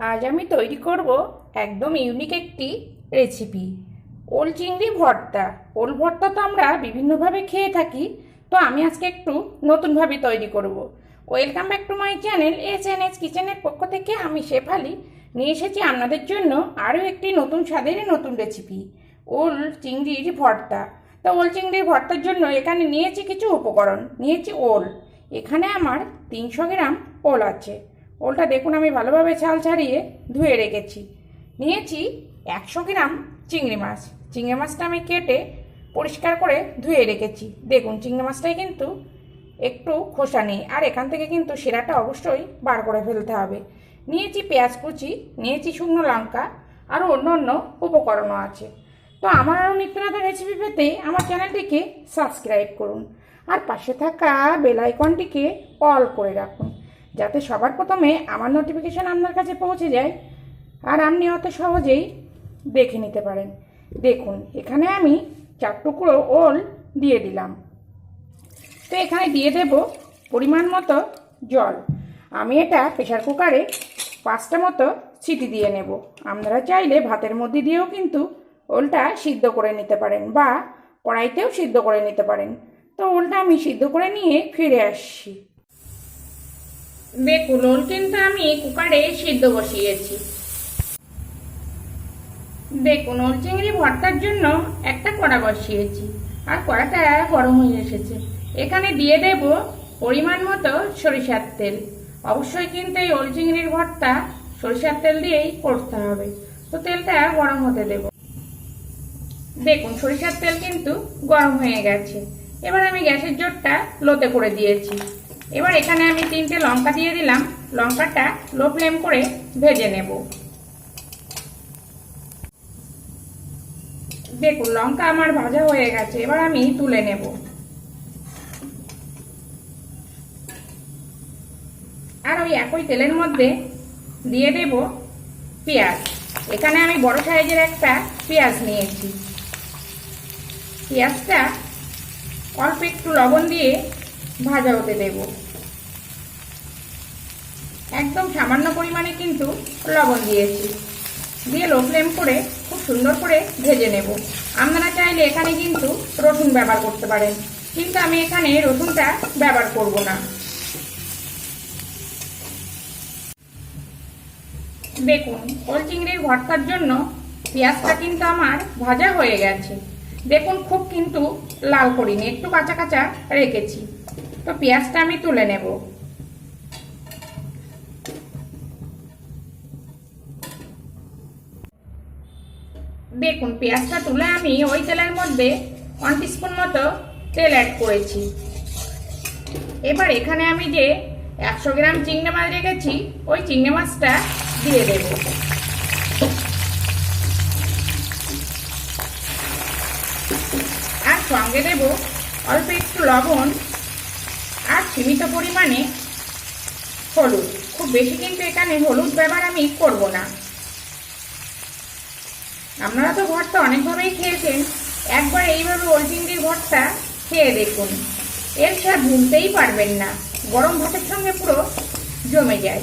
আজ আমি তৈরি করব একদম ইউনিক একটি রেসিপি ওল চিংড়ি ভর্তা। ওল ভর্তা তো আমরা বিভিন্নভাবে খেয়ে থাকি, তো আমি আজকে একটু নতুনভাবে তৈরি করব। Welcome back to my channel S N S কিচেনের পক্ষ থেকে আমি শেফালি নিয়ে এসেছি আপনাদের জন্য আরও একটি নতুন স্বাদের নতুন রেসিপি ওল চিংড়ির ভর্তা। তো ওল চিংড়ির ভর্তার জন্য এখানে নিয়েছি কিছু উপকরণ। নিয়েছি ওল। এখানে আমার তিনশো গ্রাম ওল আছে। ওলটা দেখুন, আমি ভালোভাবে ছাল ছাড়িয়ে ধুয়ে রেখেছি। নিয়েছি একশো গ্রাম চিংড়ি মাছ। চিংড়ি মাছটা আমি কেটে পরিষ্কার করে ধুয়ে রেখেছি। দেখুন, চিংড়ি মাছটাই কিন্তু একটু খোসা নেই, আর এখান থেকে কিন্তু সেরাটা অবশ্যই বার করে ফেলতে হবে। নিয়েছি পেঁয়াজ কুচি, নিয়েছি শুকনো লঙ্কা আর অন্য অন্য উপকরণও আছে। তো আমার আরও নিত্য নতুন রেসিপি পেতে আমার চ্যানেলটিকে সাবস্ক্রাইব করুন। আর পাশে থাকা বেল আইকনটিকে অল করে রাখুন। যাতে সবার প্রথমে আমার নোটিফিকেশান আপনার কাছে পৌঁছে যায়। আর আপনি অত সহজেই দেখে নিতে পারেন। দেখুন, এখানে আমি চার টুকরো ওল দিয়ে দিলাম। তো এখানে দিয়ে দেব পরিমাণ মতো জল। আমি এটা প্রেশার কুকারে পাঁচটা মতো সিটি দিয়ে নেব। আপনারা চাইলে ভাতের মধ্যে দিয়েও কিন্তু ওলটা সিদ্ধ করে নিতে পারেন বা কড়াইতেও সিদ্ধ করে নিতে পারেন। তো ওলটা আমি সিদ্ধ করে নিয়ে ফিরে আসছি। ওল কিন্তু আমি কুকারে সিদ্ধ বসিয়েছি। দেখুন ওল চিংড়ি ভর্তার জন্য একটা কড়া বসিয়েছি আর কড়াটা গরম হয়ে এসেছে। এখানে দিয়ে দেব পরিমাণ মতো সরিষার তেল। অবশ্যই কিন্তু এই ওল চিংড়ির ভর্তা সরিষার তেল দিয়েই করতে হবে। তো তেলটা গরম হতে দেব। দেখুন, সরিষার তেল কিন্তু গরম হয়ে গেছে। এবার আমি গ্যাসের জোরটা লোতে করে দিয়েছি। এবার এখানে আমি তিনটে লঙ্কা দিয়ে দিলাম। লঙ্কাটা লো ফ্লেম করে ভেজে নেব। দেখুন, লঙ্কা আমার ভাজা হয়ে গেছে, এবার আমি তুলে নেব। আর ওই একই তেলের মধ্যে দিয়ে দেব পেঁয়াজ। এখানে আমি বড় সাইজের একটা পেঁয়াজ নিয়েছি। পেঁয়াজটা অল্প একটু লবণ দিয়ে ভাজা হতে দেব। একদম সামান্য পরিমাণে কিন্তু লবণ দিয়েছি। দিয়ে লো ফ্লেম করে খুব সুন্দর করে ভেজে নেব। আপনারা চাইলে এখানে কিন্তু রসুন ব্যবহার করতে পারেন। কিন্তু আমি এখানে রসুনটা ব্যবহার করব না। দেখুন ওল চিংড়ির ভর্তার জন্য পেঁয়াজটা কিন্তু আমার ভাজা হয়ে গেছে। দেখুন, খুব কিন্তু লাল করিনি, একটু কাঁচা কাঁচা রেখেছি। তো পেঁয়াজটা আমি তুলে নেব। দেখুন, পেঁয়াজটা তুলে আমি ওই তেলের মধ্যে ওয়ান টিস্পুন মতো তেল অ্যাড করেছি। এবার এখানে আমি যে একশো গ্রাম চিংড়ি মাছ রেখেছি, ওই চিংড়ি মাছটা দিয়ে দেব। আর সঙ্গে দেব অল্প একটু লবণ আর সীমিত পরিমাণে হলুদ। খুব বেশি কিন্তু এখানে হলুদ ব্যবহার আমি করব না। আপনারা তো ভর্তা অনেকভাবেই খেয়েছেন। একবার এইভাবে ওল চিংড়ির ভর্তা খেয়ে দেখুন। এর স্বাদ ভুলতেই পারবেন না। গরম ভাতের সঙ্গে পুরো জমে যায়।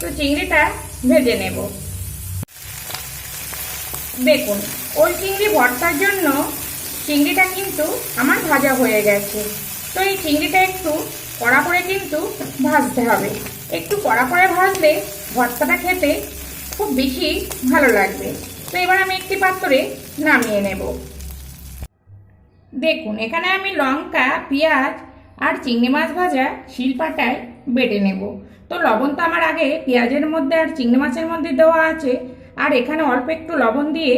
তো চিংড়িটা ভেজে নেব। দেখুন ওল চিংড়ি ভর্তার জন্য চিংড়িটা কিন্তু আমার ভাজা হয়ে গেছে। তো এই চিংড়িটা একটু কড়া করে কিন্তু ভাজতে হবে। একটু কড়া করে ভাজলে ভর্তাটা খেতে খুব বেশি ভালো লাগবে। তো এবার আমি একটি পাত্রে নামিয়ে নেব। দেখুন, এখানে আমি লঙ্কা, পেঁয়াজ আর চিংড়ি মাছ ভাজা শিলপাটায় বেটে নেব। তো লবণ তো আমার আগে পেঁয়াজের মধ্যে আর চিংড়ি মাছের মধ্যে দেওয়া আছে। আর এখানে অল্প একটু লবণ দিয়ে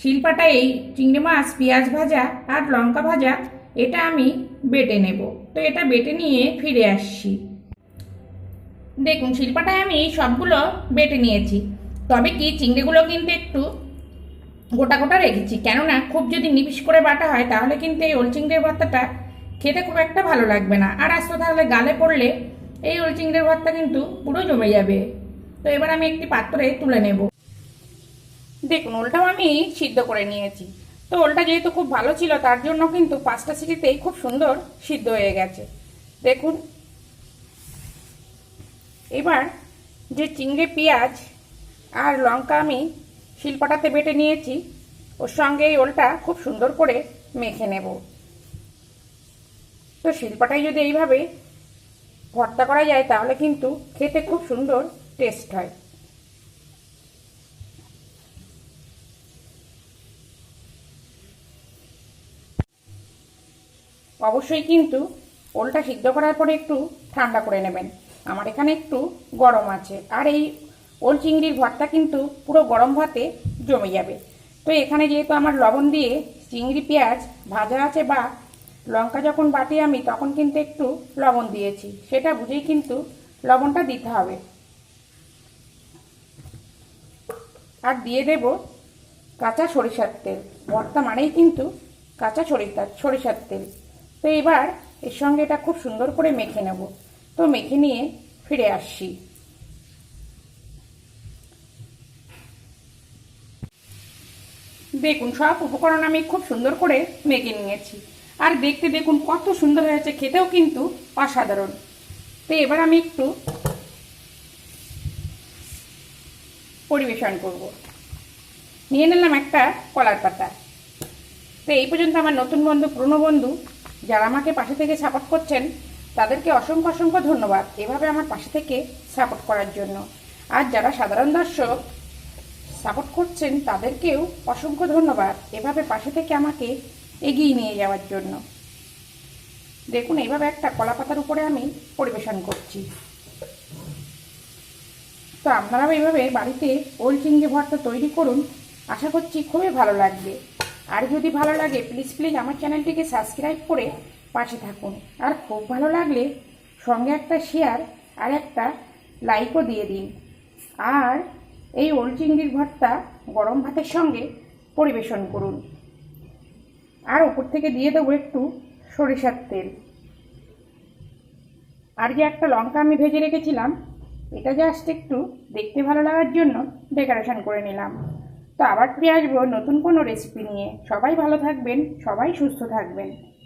শিলপাটায় এই চিংড়ি মাছ, পেঁয়াজ ভাজা আর লঙ্কা ভাজা, এটা আমি বেটে নেব। তো এটা বেটে নিয়ে ফিরে আসছি। দেখুন, শিল্পাটায় আমি সবগুলো বেটে নিয়েছি। তবে কি চিংড়িগুলো কিন্তু একটু গোটা গোটা রেখেছি। কেননা খুব যদি নিবিশ করে বাটা হয়, তাহলে কিন্তু এই ওল চিংড়ির ভর্তাটা খেতে খুব একটা ভালো লাগবে না। আর আস্ত তাহলে গালে পড়লে এই ওল চিংড়ির ভর্তা কিন্তু পুরো জমে যাবে। তো এবার আমি একটি পাত্রে তুলে নেব। দেখুন, ওলটাও আমি সিদ্ধ করে নিয়েছি। তো ওলটা যেহেতু খুব ভালো ছিল, তার জন্য কিন্তু পাঁচটা সিটিতেই খুব সুন্দর সিদ্ধ হয়ে গেছে। দেখুন, এবার যে চিংড়ি পেঁয়াজ আর লঙ্কা আমি শিলপাটাতে বেটে নিয়েছি। ওর সঙ্গে এই ওলটা খুব সুন্দর করে মেখে নেব। তো শিলপাটায় যদি এইভাবে ভর্তা করা যায়, তাহলে কিন্তু খেতে খুব সুন্দর টেস্ট হয়। অবশ্যই কিন্তু ওলটা সিদ্ধ করার পরে একটু ঠান্ডা করে নেবেন। আমার এখানে একটু গরম আছে। আর এই ওল চিংড়ির ভর্তা কিন্তু পুরো গরম ভাতে জমে যাবে। তো এখানে যেহেতু আমার লবণ দিয়ে চিংড়ি, পেঁয়াজ ভাজা আছে বা লঙ্কা যখন বাটি আমি, তখন কিন্তু একটু লবণ দিয়েছি। সেটা বুঝেই কিন্তু লবণটা দিতে হবে। আর দিয়ে দেব কাঁচা সরিষার তেল। ভর্তা মানেই কিন্তু কাঁচা সরিষার সরিষার তেল। তো এবার এর সঙ্গে এটা খুব সুন্দর করে মেখে নেব। তো মেখে নিয়ে ফিরে আসছি। দেখুন, সব উপকরণ আমি খুব সুন্দর করে মেখে নিয়েছি। আর দেখতে দেখুন, কত সুন্দর হয়েছে, খেতেও কিন্তু অসাধারণ। তো এবার আমি একটু পরিবেশন করব। নিয়ে নিলাম একটা কলার পাতা। তো এই পর্যন্ত আমার নতুন বন্ধু, পুরনো বন্ধু, যারা আমাকে পাশে থেকে সাপোর্ট করছেন, তাদেরকে অসংখ্য অসংখ্য ধন্যবাদ এভাবে আমার পাশে থেকে সাপোর্ট করার জন্য। আর যারা সাধারণ দর্শক সাপোর্ট করছেন তাদেরকেও অসংখ্য ধন্যবাদ। এভাবে পাশে থেকে আমাকে এগিয়ে নিয়ে যাওয়ার জন্য। দেখুন, এইভাবে একটা কলা পাতার উপরে আমি পরিবেশন করছি। তো আপনারাও এইভাবে বাড়িতে ওল চিংড়ি ভর্তা তৈরি করুন। আশা করছি খুবই ভালো লাগবে। আর যদি ভালো লাগে প্লিজ প্লিজ আমার চ্যানেলটিকে সাবস্ক্রাইব করে পাশে থাকুন। আর খুব ভালো লাগলে সঙ্গে একটা শেয়ার আর একটা লাইকও দিয়ে দিন। আর এই ওল চিংড়ির ভর্তা গরম ভাতের সঙ্গে পরিবেশন করুন। আর ওপর থেকে দিয়ে দেবো একটু সরিষার তেল। আর যে একটা লঙ্কা আমি ভেজে রেখেছিলাম, এটা জাস্ট একটু দেখতে ভালো লাগার জন্য ডেকোরেশন করে নিলাম। তো আবার ফিরে আসব নতুন কোনো রেসিপি নিয়ে। সবাই ভালো থাকবেন, সবাই সুস্থ থাকবেন।